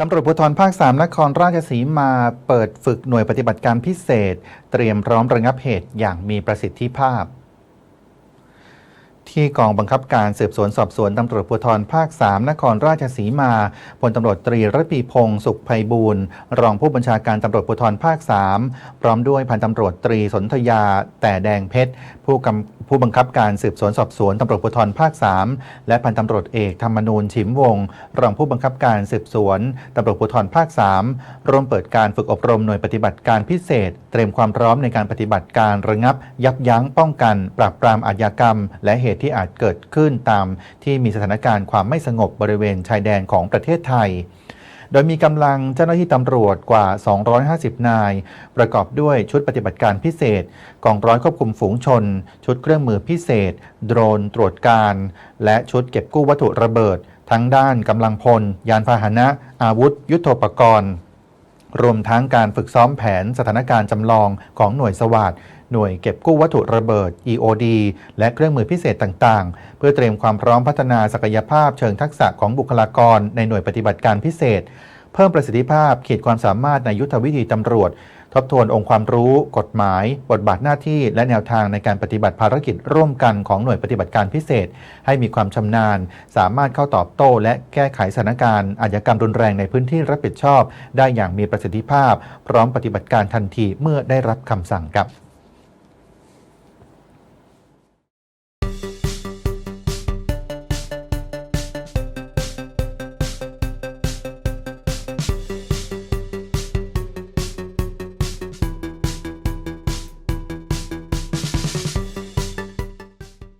ตำรวจภูธรภาค 3 นครราชสีมาเปิดฝึกหน่วยปฏิบัติการพิเศษ เตรียมพร้อมระงับเหตุอย่างมีประสิทธิภาพ ที่กองบังคับการสืบสวนสอบสวนตำรวจภูธรภาค 3 นครราชสีมาพลตำรวจตรีระพีพงศ์สุขไพบูลย์รองผู้บัญชาการตำรวจภูธรภาค 3 พร้อมด้วยพันตำรวจตรีสนธยา แต่แดงเพชร ผู้กำผู้บังคับการสืบสวนสอบสวนตำรวจภูธรภาค 3 และพันตำรวจเอกธรรมนูญฉิมวงศ์รองผู้บังคับการสืบสวนตำรวจภูธรภาค 3 ร่วมเปิดการฝึกอบรมหน่วยปฏิบัติการพิเศษ เตรียมความพร้อมในการปฏิบัติการระงับ ยับยั้งป้องกัน ปราบปรามอาชญากรรม และเหตุที่อาจเกิดขึ้นตามที่มีสถานการณ์ความไม่สงบบริเวณชายแดนของประเทศไทยโดยมีกำลังเจ้าหน้าที่ตำรวจกว่า 250 นาย ประกอบด้วยชุดปฏิบัติการพิเศษ กองร้อยควบคุมฝูงชน ชุดเครื่องมือพิเศษ โดรนตรวจการ และชุดเก็บกู้วัตถุระเบิด ทั้งด้านกำลังพล ยานพาหนะ อาวุธ ยุทโธปกรณ์ รวมทั้งการฝึกซ้อมแผนสถานการณ์จำลองของหน่วยสวัสด หน่วยเก็บกู้วัตถุระเบิด EOD และเครื่องมือพิเศษต่างๆ เพื่อเตรียมความพร้อมพัฒนาศักยภาพเชิงทักษะของบุคลากรในหน่วยปฏิบัติการพิเศษ เพิ่มประสิทธิภาพขีดความสามารถในยุทธวิธีตำรวจ ทบทวนองค์ความรู้ กฎหมาย บทบาทหน้าที่ และแนวทางในการปฏิบัติภารกิจร่วมกันของหน่วยปฏิบัติการพิเศษ ให้มีความชำนาญ สามารถเข้าตอบโต้ และแก้ไขสถานการณ์อาชญากรรมรุนแรงในพื้นที่รับผิดชอบ ได้อย่างมีประสิทธิภาพ พร้อมปฏิบัติการทันทีเมื่อได้รับคำสั่งครับ